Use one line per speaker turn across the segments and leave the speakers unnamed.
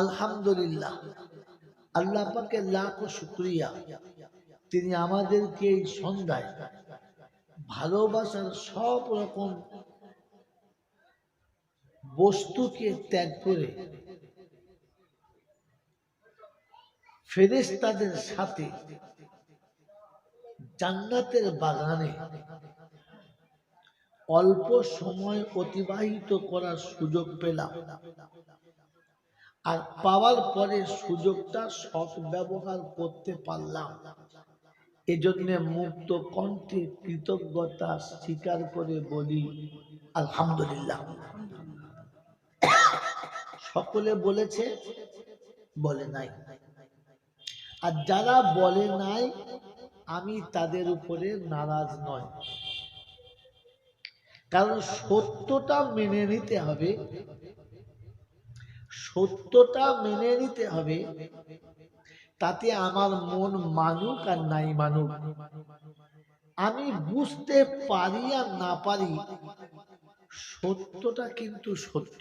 আলহামদুলিল্লাহ। আল্লাহ পাকে লাখ শুক্রিয়া। তিনি আমাদেরকে এই সন্ধ্যায় ভালোবাসার সব রকম বস্তুকে ত্যাগ করে ফেরেশতাদের সাথে জান্নাতের বাগানে অল্প সময় অতিবাহিত করার সুযোগ পেলাম। আর পাওয়ার পরে সুযোগটা সৎ ব্যবহার করতে পারলাম। এজন্য মুক্ত কণ্ঠে কৃতজ্ঞতা স্বীকার করে বলি, আলহামদুলিল্লাহ। সকলে বলেছে, বলে নাই। আর যারা বলে নাই, আমি তাদের উপরে নারাজ নয় কারণ সত্যটা মেনে নিতে হবে। সত্যটা মেনে নিতে হবে। তাতে আমার মন মানুক আর নাই মানুক। আমি বুঝতে পারি আর না পারি, সত্যটা কিন্তু সত্য।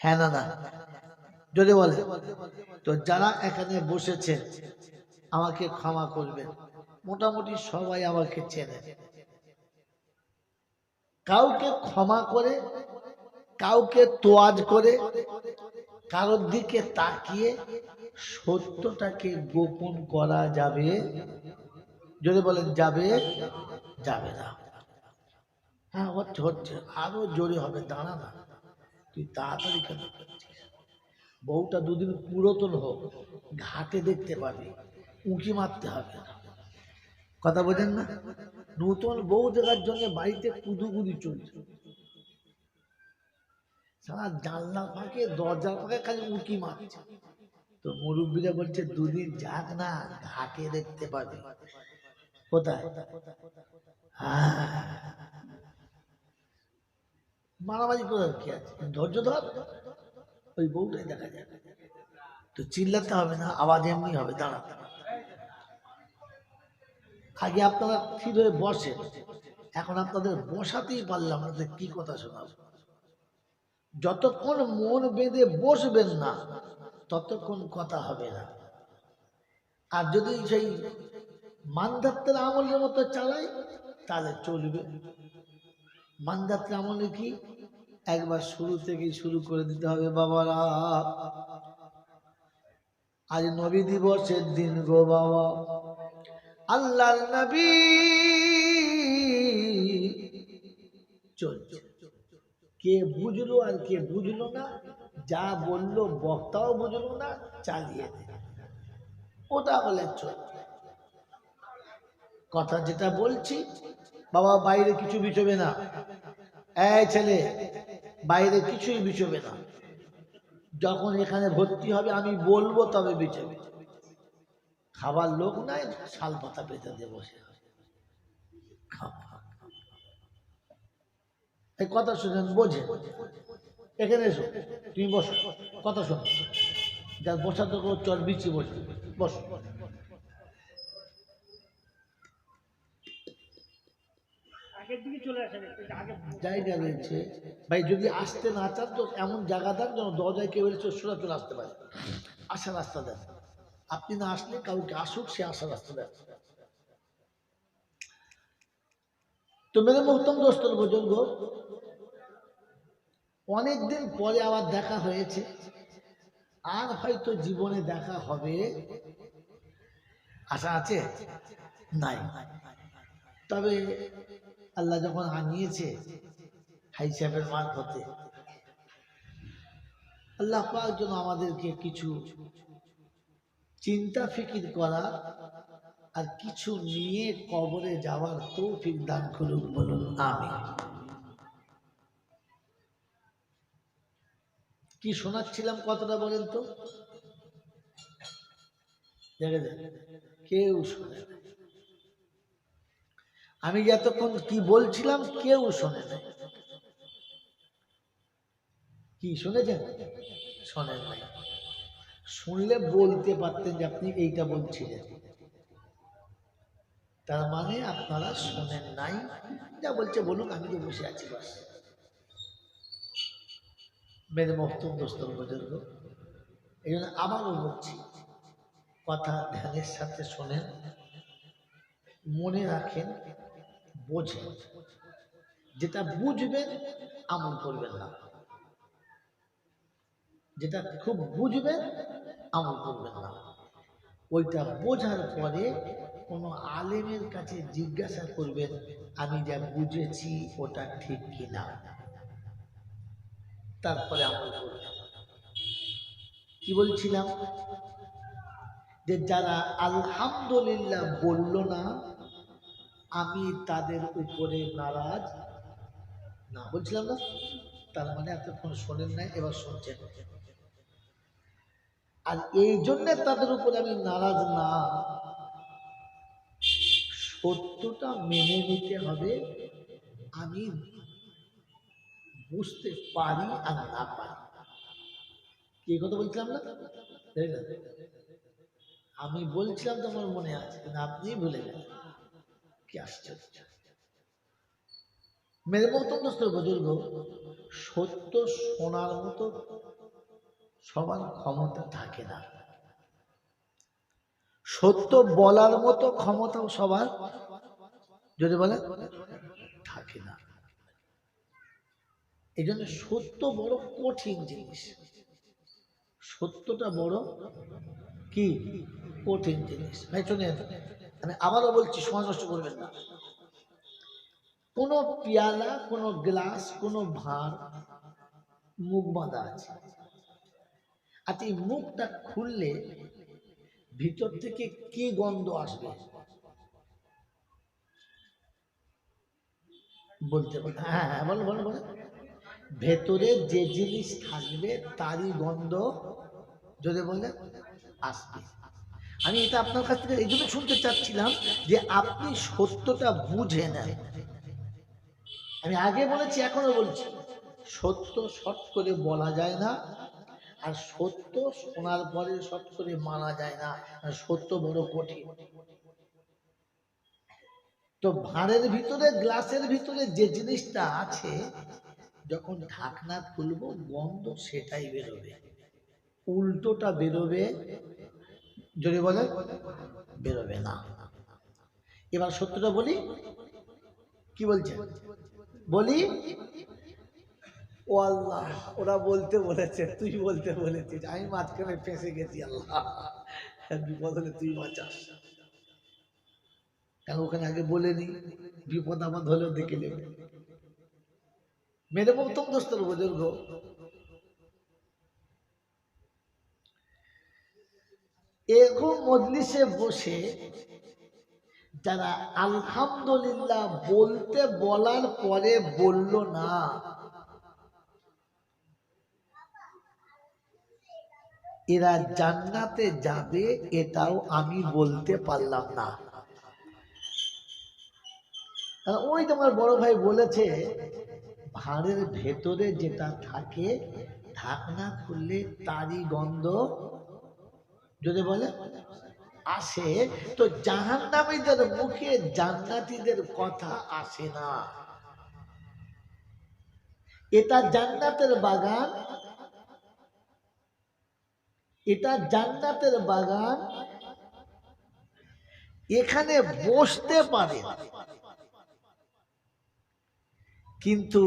হ্যাঁ না যদি বলে তো যারা এখানে বসেছেন আমাকে ক্ষমা করবেন। মোটামুটি সবাই আমাকে চেনে। কাউকে ক্ষমা করে, কাউকে তোয়াজ করে কারোর দিকে তাকিয়ে সত্যটাকে গোপন করা যাবে, যদি বলেন যাবে যাবে না। হ্যাঁ হচ্ছে হচ্ছে, আরও জোরে হবে, দাঁড়া না। তুই তাড়াতাড়ি কেন বউটা দুদিন পুরাতন হোক, ঘাটে দেখতে পাবি, উঁকি মারতে হবে না। কথা বোঝেন না? নতুন বউ দেখার জন্য বাড়িতে কুদুগুদি চলছে। সারা জানলা ফাঁকে, দরজার ফাঁকে খালি উঁকি মারছে। তো মুরব্বীরা বলছে, দুদিন যাক না ঘাটে দেখতে পাবে। কোথায়? হ্যাঁ। মারামারি করার কি আছে? ধৈর্য ধর। ওই বউটাই দেখা যায় তো চিল্লাতে হবে না, আওয়াজ এমনি হবে দাঁড়াতে আগে আপনারা স্থির হয়ে বসে এখন আপনাদের বসাতেই পারলাম না কি কথা শোনাবো। যতক্ষণ মন বেঁধে বসবেন না, ততক্ষণ কথা হবে না। আর যদি সেই মানধাত্রের আমলের মতো চালাই, তাহলে চলবে। মানধাত্রের আমলে কি? একবার শুরু থেকে শুরু করে দিতে হবে বাবারা। আজ নবী দিবসের দিন গো বাবা। আল্লাহর নবী। চলছে। কে বুঝলো আর কে বুঝলো না, যা বলল বক্তাও বুঝলো না, চালিয়ে দে ওটা হলে চলবে কথা যেটা বলছি, বাবা বাইরে কিছু বিচবে না। এই ছেলে, বাইরে কিছুই বিচবে না। যখন এখানে ভর্তি হবে, আমি বলব তবে বিচবে। খাবার লোক নাই শাল পাতা পেতে দিয়ে বসে আছে। এই কথা শুনেন বোঝে। এখানে এসো তুমি বসো। কথা শোনো। যার বসার তো কোনো চর বিচি বসে। বসো। জায়গা রয়েছে। ভাই যদি আসতে না চান তো এমন জায়গা দেন যেন দরজায় কেউ সোজা চলে আসতে পারে। আসার রাস্তা দেন। আপনি না আসলে কাউকে আসুক সে আসার রাস্তা দেন। তো মেরে মোহতম দোস্তর বুজুর্গ। অনেকদিন পরে আবার দেখা হয়েছে। আর হয়তো জীবনে দেখা হবে। আশা আছে? নাই। তবে আল্লাহ যখন আনিয়েছে হাই সাহেবের মারফতে, আল্লাহ পাক যেন আমাদেরকে কিছু চিন্তা ফিকির করা আর কিছু নিয়ে কবরে যাওয়ার তৌফিক দান করুক বলুন আমি কি শোনাচ্ছিলাম কতটা বলেন তো? দেখে দেখে কেউ শোনে আমি যতক্ষণ কি বলছিলাম, কেউ শোনে না। কি শুনেছেন? শোনেন নাই। শুনলে বলতে পারতেন যে আপনি এইটা বলছিলেন। তার মানে আপনারা শোনেন নাই। যা বলছে বলুন আমি তো বসে আছি, বাস। মেরে মহতুম দোস্তর এই জন্য আবারও বলছি, কথা ধ্যানের সাথে শোনেন, মনে রাখেন, বোঝেন। যেটা বুঝবেন, আমল করবেন না। যেটা খুব বুঝবেন, আমল করবেন না। ওইটা বোঝার পরে কোনো আলেমের কাছে জিজ্ঞাসা করবেন, আমি যা বুঝেছি, ওটা ঠিক কিনা? তারপরে আমল করবেন কি বলছিলাম? যে যারা আলহামদুলিল্লাহ বলল না, আমি তাদের উপরে নারাজ না। বলছিলাম না? তার মানে এতক্ষণ শোনেন নাই, এবার শুনছেন। আর এই জন্যে তাদের উপরে আমি নারাজ না। সত্যটা মেনে নিতে হবে। আমি বুঝতে পারি আর না পারি। কি কথা বলছিলাম না? আমি বলছিলাম তো আমার মনে আছে, কিন্তু আপনি ভুলে গেলেন কি আশ্চর্য। মেরে দোস্ত বুজুর্গ সত্য শোনার মতো সবার ক্ষমতা থাকে না। সত্য বলার মতো ক্ষমতাও সবার। যদি বলে, থাকে না। এই জন্য সত্য বড় কঠিন জিনিস। সত্যটা বড় কি? কঠিন জিনিস। ভাই, শোনেন, আমি আবারও বলছি সময় নষ্ট করবেন না। কোনো পেয়ালা, কোনো গ্লাস, কোনো ভাঁড় মুখ বাঁধা আছে। আর মুখটা খুললে ভিতর থেকে কি গন্ধ আসবে? বলতে পারে। হ্যাঁ হ্যাঁ বলো বলো বলো। ভেতরে যে জিনিস থাকবে, তারই গন্ধ যদি বলে, আসবে। আমি এটা আপনার কাছ থেকে এই জন্য শুনতে চাচ্ছিলাম যে আপনি সত্যটা বুঝে নেন। আমি আগে বলেছি, এখনও বলছি। সত্য শট করে বলা যায় না। আর সত্য শোনার পরে শট করে মানা যায় না। সত্য বড় কঠিন। তো ভাঁড়ের ভিতরে, গ্লাসের ভিতরে যে জিনিসটা আছে, যখন ঢাকনা খুলবো, গন্ধ সেটাই বেরোবে। উল্টোটা বেরোবে যদি বলে বেরোবে না। এবার সত্যটা বলি, কি বলছে? বলি ও আল্লাহ, ওরা বলতে বলেছে, তুই বলতে বলেছিস, আমি মাঝখানে ফেঁসে গেছি, আল্লাহ। বিপদ হলে তুই বাঁচাস। কারণ ওখানে আগে বলেনি বিপদ আমার হলেও দেখে নেবে। মেরে প্রথম দোস্তর বুজুর্গ। এরকম মজলিসে বসে যারা আলহামদুলিল্লাহ বলতে বলার পরে বলল না এরা জান্নাতে যাবে এটাও আমি বলতে পারলাম না। ওই তোমার বড় ভাই বলেছে, ভাঁড়ের ভেতরে যেটা থাকে, ঢাকনা খুললে তারই গন্ধ। যদি বলে, আসে, তো জাহান্নামীদের মুখে জান্নাতীদের কথা আসে না। এটা জান্নাতের বাগান এটা জান্নাতের বাগান। এখানে বসতে পারে। কিন্তু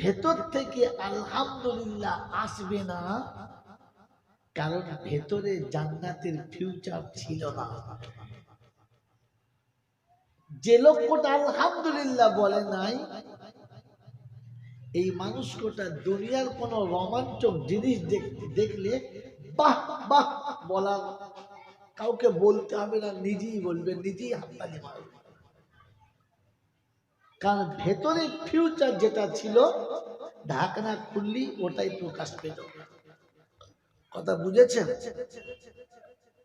ভেতর থেকে আলহামদুলিল্লাহ আসবে না, কারণ ভেতরে জান্নাতের ফিউচার ছিল না। যে লোকটা আলহামদুলিল্লাহ বলে নাই এই মানুষটা দুনিয়ার কোন রোমাঞ্চক জিনিস দেখলে, বাহ বাহ বলার কাউকে বলতে হবে না, নিজেই বলবে, নিজেই হাততালি মারবে। কারণ ভেতরে ফিউচার যেটা ছিল, ঢাকনা খুললি, ওটাই প্রকাশ পেত কথা বুঝেছেন?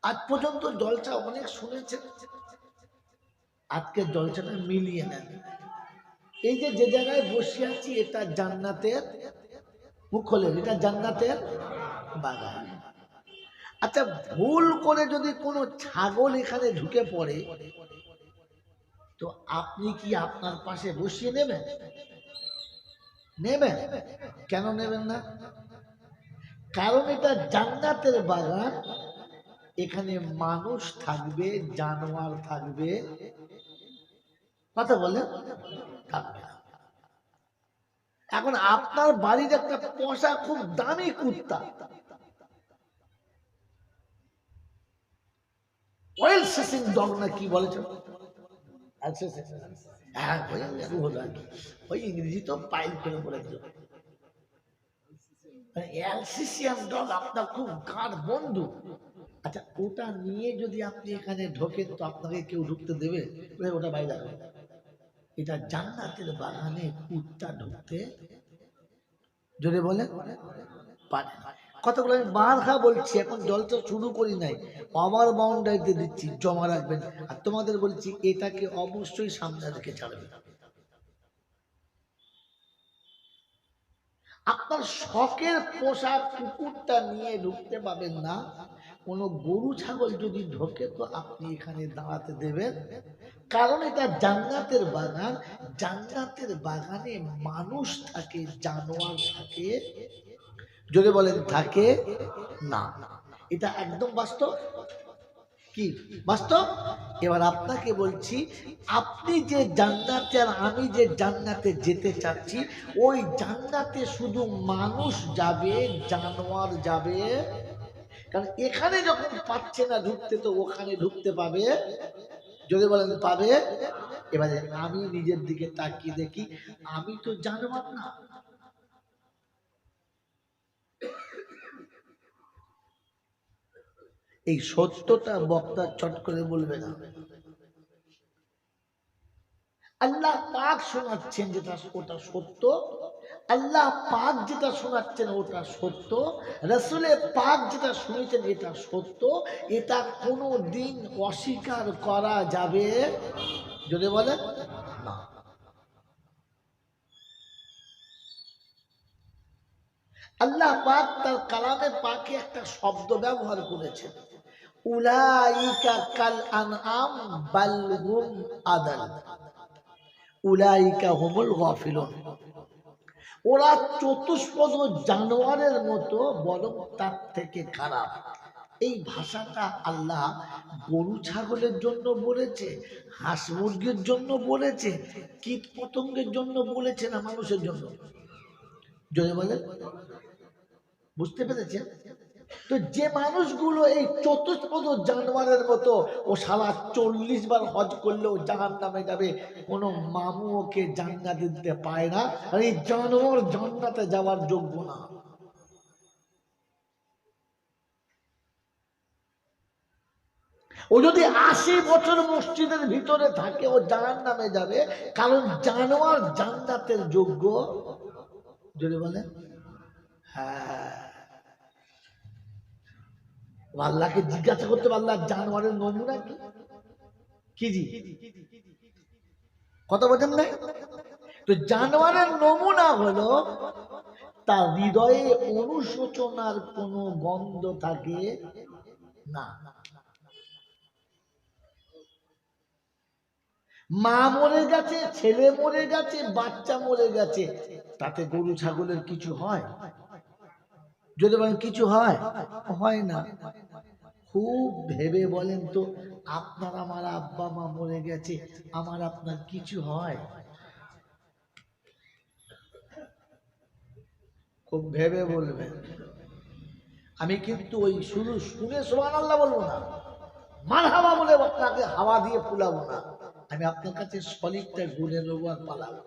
আজ পর্যন্ত জলসা অনেক শুনেছেন। আজকে জলসাটা মিলিয়ে নেন। এই যে যে জায়গায় বসে আছি, এটা জান্নাতের মুখ খোলেন এটা জান্নাতের বাগান। আচ্ছা ভুল করে যদি কোনো ছাগল এখানে ঢুকে পড়ে, তো আপনি কি আপনার পাশে বসিয়ে নেবেন? নেবেন? কেন নেবেন না? কারণ এটা জান্নাতের বাগান। এখানে মানুষ থাকবে, জানোয়ার থাকবে। কথা বলে থাকবে না। এখন আপনার বাড়ির একটা পোষা খুব দামি কুত্তা। অয়েল সেসিং ডগ না হ্যাঁ কি। ওই ইংরেজি তো পাইল করে বলে দিল অ্যালসিসিয়াম ডগ আপনার খুব গাঢ় বন্ধু। আচ্ছা ওটা নিয়ে যদি আপনি এখানে ঢোকেন, তো আপনাকে কেউ ঢুকতে দেবে? ওটা বাইরে এটা জান্নাতের বাগানে কুত্তা ঢুকতে জোরে বলে? পারে। কতগুলো আমি খা বলছি, এখন জলটা শুরু করি নাই। আমার বাউন্ডারিতে দিচ্ছি, জমা রাখবেন। আর তোমাদের বলছি, এটাকে অবশ্যই সামনে রেখে ছাড়বে। আপনার শখের পোষা কুকুরটা নিয়ে ঢুকতে পাবেন না। কোনো গরু, ছাগল যদি ঢোকে তো আপনি এখানে দাঁড়াতে দেবেন। কারণ এটা জান্নাতের বাগান। জান্নাতের বাগানে মানুষ থাকে, জানোয়ার থাকে। যদি বলেন, থাকে না। এটা একদম বাস্তব? কি? বাস্তব? এবার আপনাকে বলছি, আপনি যে জান্নাতে আর আমি যে জান্নাতে যেতে চাচ্ছি, ওই জান্নাতে শুধু মানুষ যাবে, জানোয়ার যাবে? কারণ এখানে যখন পাচ্ছে না ঢুকতে, তো ওখানে ঢুকতে পাবে। যদি বলেন পাবে, এবারে আমি নিজের দিকে তাকিয়ে দেখি, আমি তো জানোয়ার না। এই সত্যটা বক্তা চট করে বলবে না। আল্লাহ পাক শোনাচ্ছেন যেটা ওটা সত্য আল্লাহ পাক যেটা শোনাচ্ছেন ওটা সত্য, রসুলে পাক যেটা শুনেছেন এটা সত্য, এটা কোনো দিন অস্বীকার করা যাবে যদি বলে? না। আল্লাহ পাক তার কালামে পাকে একটা শব্দ ব্যবহার করেছেন। উলাইকা কাল আনআম বাল হুম আদাল। উলাইকা হুমুল গাফিলুন। ওরা চতুষ্পদ জানোয়ারের মতো বরং তার থেকে খারাপ। এই ভাষাটা আল্লাহ গরু ছাগলের জন্য বলেছে, হাঁস মুরগির জন্য বলেছে, কীট পতঙ্গের জন্য বলেছে না মানুষের জন্য? যদি বলেন। বুঝতে পেরেছেন? তো যে মানুষগুলো এই চতুষ্পদ জানোয়ারের মতো, ও সারা চল্লিশ বার হজ করলেও জাহান নামে যাবে, কোনো মামু ওকে জান্নাতে দিতে পায় না। আর এই জানোয়ার জান্নাতে যাওয়ার যোগ্য না। ও যদি আশি বছর মসজিদের ভিতরে থাকে, ও জাহান নামে যাবে। কারণ জানোয়ার জান্নাতের যোগ্য। যদি বলে হ্যাঁ। আল্লাহকে জিজ্ঞাসা করতে আল্লাহ জানোয়ারের নমুনা কি? কি জি? কথা বলছেন না? তো জানোয়ারের নমুনা হলো, তার হৃদয়ে অনুশোচনার কোনো গন্ধ থাকে না। মা মরে গেছে, ছেলে মরে গেছে, বাচ্চা মরে গেছে, তাতে গরু, ছাগলের কিছু হয়? যদি বলেন কিছু হয় হয় না। খুব ভেবে বলেন তো, আপনার আমার আব্বা মা মরে গেছে, আমার আপনার কিছু হয়? খুব ভেবে বলবেন। আমি কিন্তু ওই শুরু শুনে সোহান আল্লাহ বলব না। মার হাওয়া বলে আপনাকে হাওয়া দিয়ে ফুলাবো না। আমি আপনার কাছে সলিডটা গুনে নেব আর পালাবো।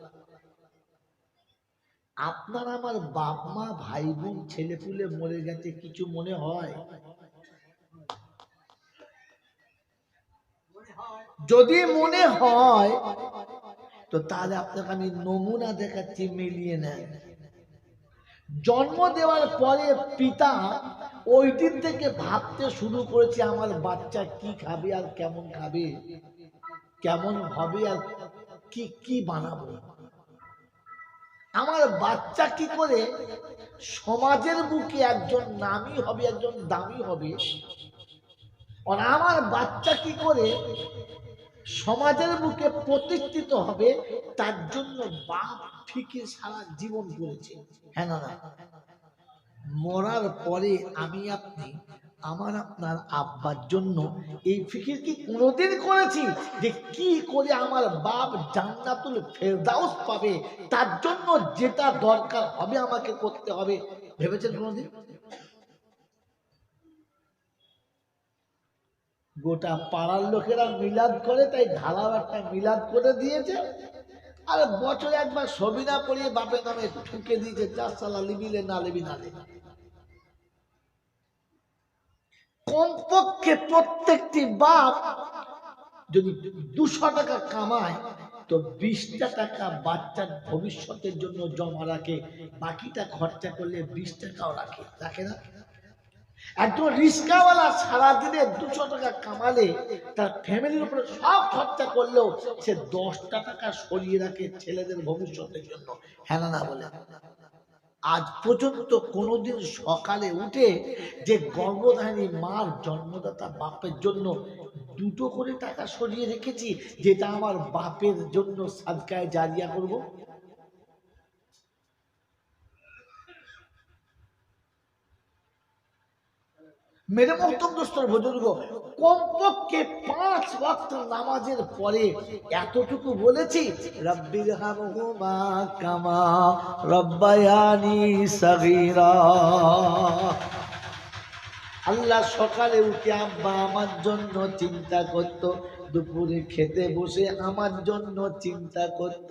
আপনার আমার বাপ মা, ভাই বোন ছেলে পুলে মরে গেছে, কিছু মনে হয়? যদি মনে হয়, তো তাহলে আপনাকে আমি নমুনা দেখাচ্ছি, মিলিয়ে নেন। জন্ম দেওয়ার পরে পিতা ওই দিন থেকে ভাবতে শুরু করেছে, আমার বাচ্চা কি খাবে আর কেমন খাবে? কেমন হবে আর কি কি বানাবো? আমার বাচ্চা কি করে সমাজের বুকে একজন নামি হবে, একজন দামি হবে? আর আমার বাচ্চা কি করে সমাজের বুকে প্রতিষ্ঠিত হবে, তার জন্য বাপ ঠিকই সারা জীবন করেছে হ্যাঁ না। মরার পরে আমি আপনি, আমার আপনার আব্বার জন্য এই ফিকির কি কোনোদিন করেছি? যে কি করে আমার বাপ জান্নাতুল ফেরদাউস পাবে, তার জন্য যেটা দরকার হবে আমাকে করতে হবে। ভেবেছেন কোনোদিন? গোটা পাড়ার লোকেরা মিলাদ করে, তাই ঢালাও একটা মিলাদ করে দিয়েছে। আর বছরে একবার ছবি না পড়িয়ে বাপের নামে ঠুকে দিয়েছে চার সালা লিবিলে না লিবি না কমপক্ষে প্রত্যেকটি বাপ যদি দুশো টাকা কামায়, তো বিশটা টাকা বাচ্চার ভবিষ্যতের জন্য জমা রাখে, বাকিটা খরচা করলে বিশ টাকাও রাখে। রাখে না? একজন রিক্সাওয়ালা সারাদিনে দুশো টাকা কামালে তার ফ্যামিলির উপরে সব খরচা করলেও সে দশটা টাকা সরিয়ে রাখে ছেলেদের ভবিষ্যতের জন্য। হ্যাঁ না, বলে। আজ পর্যন্ত কোনোদিন সকালে উঠে যে গর্ভধারী মার জন্মদাতা বাপের জন্য দুটো করে টাকা সরিয়ে রেখেছি, যেটা আমার বাপের জন্য সাদকায় জারিয়া করব। মেরে মহতম দোস্তর বুজুর্গ কমপক্ষে পাঁচ ওয়াক্ত নামাজের পরে এতটুকু বলেছি রব্বির হামহুমা কামা রব্বায়ানি সাগীরা। আল্লাহ সকালে উঠে আব্বা আমার জন্য চিন্তা করত, দুপুরে খেতে বসে আমার জন্য চিন্তা করত।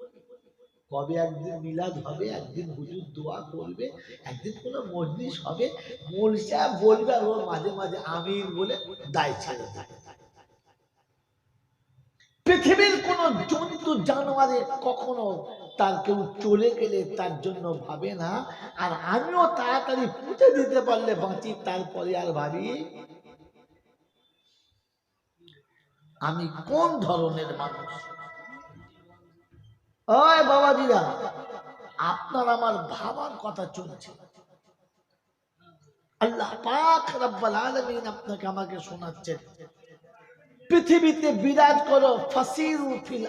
কবে একদিন মিলাদ হবে, একদিন হুজুর দোয়া করবে, একদিন কোনো মজলিস হবে, মোল সাহেব বলবে ও মাঝে মাঝে আমিন বলে দায় ছেড়ে দেয় পৃথিবীর কোন জন্তু জানোয়ারে কখনো তার কেউ চলে গেলে তার জন্য ভাবে না, আর আমিও তাড়াতাড়ি পুঁতে দিতে পারলে বাঁচি, তারপরে আর ভাবি, আমি কোন ধরনের মানুষ? ওই বাবাজিরা, আপনার আমার ভাবার কথা চলছে। আল্লাহ পাক রব্বাল আলামিন আপনাকে আমাকে শোনাচ্ছেন। পৃথিবীতে বিরাজ করো ফাসিরু ফিল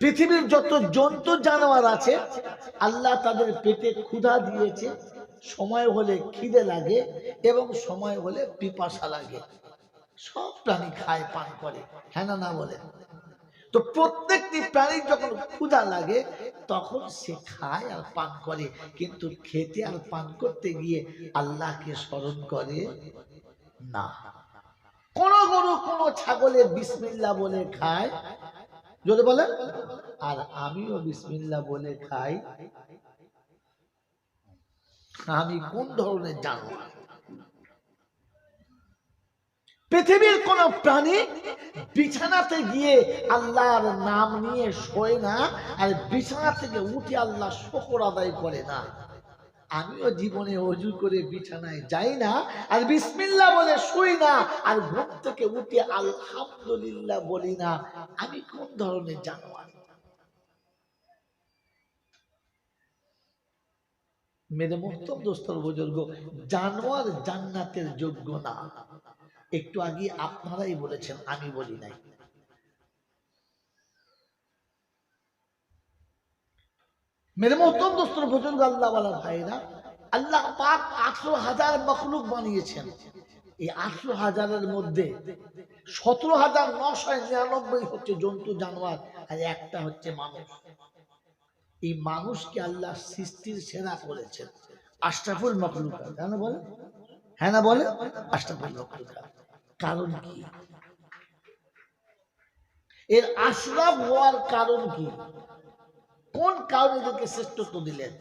পৃথিবীর যত জন্তু জানোয়ার আছে, আল্লাহ তাদের পেটে ক্ষুধা দিয়েছে, সময় হলে খিদে লাগে এবং সময় হলে পিপাসা লাগে। সব প্রাণী খায়, পান করে হ্যাঁ না বলে? তো প্রত্যেকটি প্রাণীর যখন ক্ষুধা লাগে, তখন সে খায় আর পান করে। কিন্তু খেতে আর পান করতে গিয়ে আল্লাহকে স্মরণ করে না। কোন গরু কোন ছাগলে বিসমিল্লা বলে খায়? যদি বলে আর আমিও বিসমিল্লা বলে খাই। আমি কোন ধরনের জানোয়ার? পৃথিবীর কোন প্রাণী বিছানাতে গিয়ে আল্লাহর নাম নিয়ে শোয় না আর বিছানা থেকে উঠে আল্লাহ শকর আদায় করে না। আমিও জীবনে অজু করে বিছানায় যাই না আর বিসমিল্লা বলে শুই না আর ঘুম থেকে উঠে আলহামদুলিল্লাহ বলি না, আমি কোন ধরনের জানোয়ার? মেরে মোহতম দোস্তর বুজুর্গ, জানোয়ার জান্নাতের যোগ্য না। একটু আগে আপনারাই বলেছেন, আমি বলি নাই। মেরে মহতম দোস্তর বুজুর্গ আল্লাহ ভাইরা, আল্লাহ পাক আঠারো হাজার মখলুক বানিয়েছেন। এই আঠারো হাজারের মধ্যে সতেরো হাজার নশো নিরানব্বই হচ্ছে জন্তু, জানোয়ার, আর একটা হচ্ছে মানুষ। এই মানুষকে আল্লাহ সৃষ্টির সেরা করেছেন। আশরাফুল মখলুকা, কেন বলে? হ্যাঁ না বলে? আশরাফুল মখলুকা। কারণ কি? এর আশরাফ হওয়ার কারণ কি? কোন কারণ এদেরকে শ্রেষ্ঠত্ব দিলেন?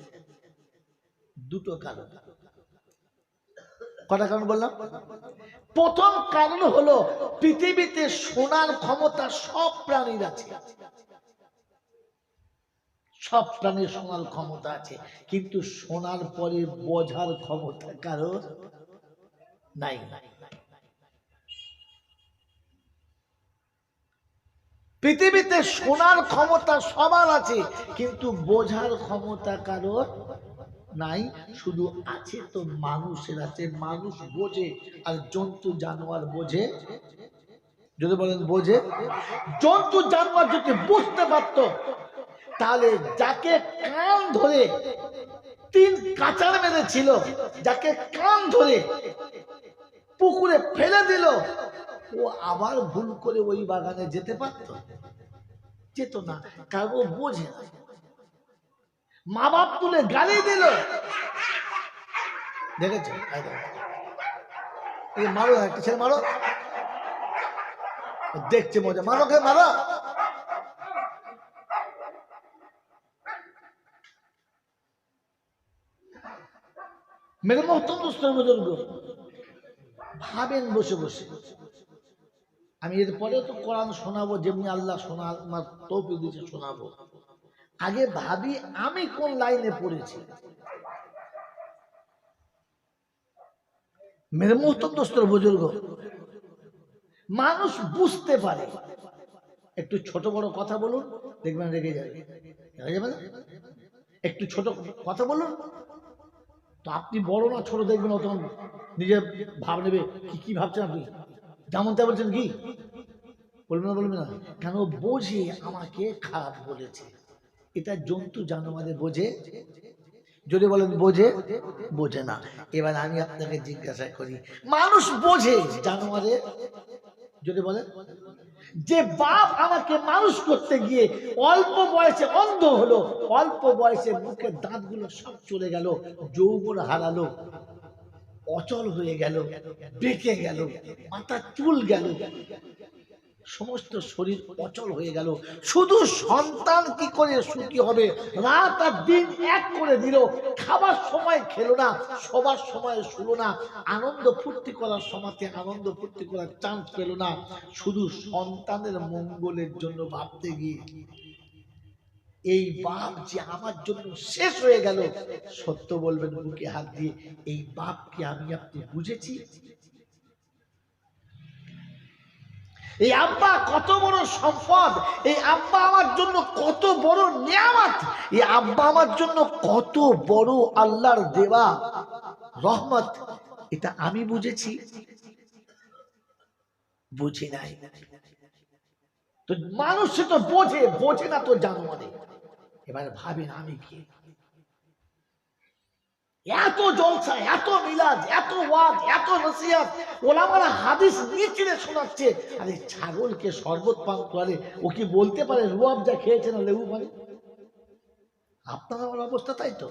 দুটো কারণ। কটা কারণ বললাম? প্রথম কারণ হলো পৃথিবীতে সোনার ক্ষমতা সব প্রাণীর আছে। সব প্রাণীর সোনার ক্ষমতা আছে, কিন্তু সোনার পরে বোঝার ক্ষমতা কারোর নাই। পৃথিবীতে শোনার ক্ষমতা সবার আছে, কিন্তু বোঝার ক্ষমতা কারোর নাই। শুধু আছে তো মানুষের আছে, মানুষ বোঝে আর জন্তু জানোয়ার বোঝে। যদি বলেন বোঝে, জন্তু জানোয়ার যদি বুঝতে পারতো, তাহলে যাকে কান ধরে তিন কাচার মেরেছিল, যাকে কান ধরে পুকুরে ফেলে দিল ও আবার ভুল করে ওই বাগানে যেতে পারত? যেত না, কারণ ও বোঝে না। মা বাপ তুলে গালি দিল। দেখেছ? মারো, একটা ছেলে মারো। দেখছে মজা। মারো কে? মারো। মেরে মহতম দোস্তর বুজুর্গ ভাবেন বসে বসে। আমি এরপরে তো কোরআন শোনাবো, যেমনি আল্লাহ শোনা আমার তৌফিক দিয়েছে, শোনাবো। আগে ভাবি আমি কোন লাইনে পড়েছি। মেরে বুজুর্গ। মানুষ বুঝতে পারে। একটু ছোট বড় কথা বলুন, দেখবেন রেগে যাবে যাবে না? একটু ছোট কথা বলুন। তো আপনি বড় না ছোট দেখবেন অত নিজে ভাব নেবে, কি কি ভাবছেন আপনি? যেমন তা বলছেন কি? বলবেন না বলবেন না। কেন বোঝে আমাকে খারাপ বলেছে। এটা জন্তু জানোয়ারে বোঝে। যদি বলেন বোঝে বোঝে না। এবার আমি আপনাকে জিজ্ঞাসা করি, মানুষ বোঝে জানোয়ারে যদি বলেন। যে বাপ আমাকে মানুষ করতে গিয়ে অল্প বয়সে, অন্ধ হলো, অল্প বয়সে মুখের দাঁতগুলো সব চলে গেল, যৌবন হারালো। অচল হয়ে গেল, বেঁকে গেল, মাথা চুল গেল। সমস্ত শরীর অচল হয়ে গেল। শুধু সন্তান কি করে সুখী হবে? রাত আর দিন এক করে দিল। খাবার সময় খেলো না সবার সময় শুলো না। আনন্দ ফুর্তি করার সময়তে আনন্দ ফুর্তি করার চান্স পেল না। শুধু সন্তানের মঙ্গলের জন্য ভাবতে গিয়ে এই বাপ যে আমার জন্য শেষ হয়ে গেল, সত্য বলবেন বুকে হাত দিয়ে, এই বাপকে আমি আপনি বুঝেছি? এই আব্বা কত বড় সম্পদ, এই আব্বা আমার জন্য কত বড় নিয়ামত, এই আব্বা আমার জন্য কত বড় আল্লাহর দেওয়া রহমত, এটা আমি বুঝেছি? বুঝি নাই। তো মানুষ তো বোঝে বোঝে না তো জানোয়ারে। এবার ভাবেন, আমি কে? এত জলসা এত মিলাদ, এত ওয়াজ, এত নসিহাত, ওলামারা হাদিস নিচে শোনাচ্ছে। আরে ছাগলকে শরবত পান করে, ও কি বলতে পারে, রুয়াব যা খেয়েছে না লেবু পানি? আপনার আমার অবস্থা তাই তো।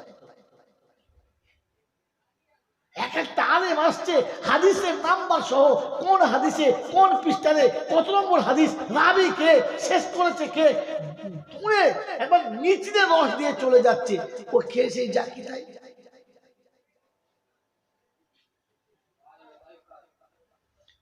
এক একটা আলেম আসছে, হাদিসের নাম্বার সহ কোন হাদিসে, কোন পৃষ্ঠারে কত নম্বর হাদিস, রাবি কে, শেষ করেছে কে পুরে একবার নিচে রস দিয়ে চলে যাচ্ছে। ও খেয়ে সেই জাকি তাই।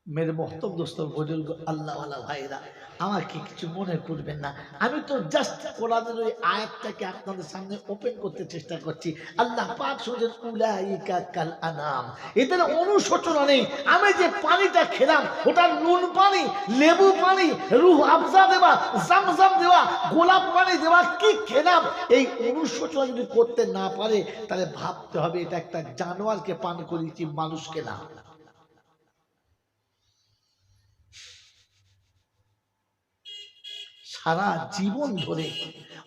মেরে মহতব দোস্ত বুজুর্গ আল্লাহওয়ালা ভাইরা, আমাকে কিছু মনে করবেন না। আমি তো জাস্ট কোরআনের ওই আয়াতটাকে আপনাদের সামনে ওপেন করতে চেষ্টা করছি। আল্লাহ পাক সোজেন উলাইকা কাল আনাম। এদের অনুশোচনা নেই। আমি যে পানিটা খেলাম ওটা নুন পানি, লেবু পানি, রুহ আফজা দেওয়া, জামজাম দেওয়া, গোলাপ পানি দেওয়া, কি খেলাম? এই অনুশোচনা যদি করতে না পারে, তাহলে ভাবতে হবে এটা একটা জানোয়ারকে পান করিয়েছি মানুষকে না। সারা জীবন ধরে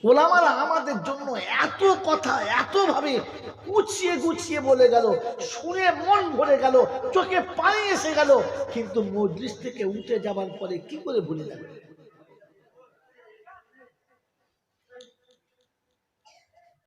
ওলামারা আমাদের জন্য এত কথা, এতভাবে গুছিয়ে গুছিয়ে বলে গেল, শুনে মন ভরে গেল, চোখে পানি এসে গেল, কিন্তু মজলিস থেকে উঠে যাবার পরে কি করে ভুলে যাবে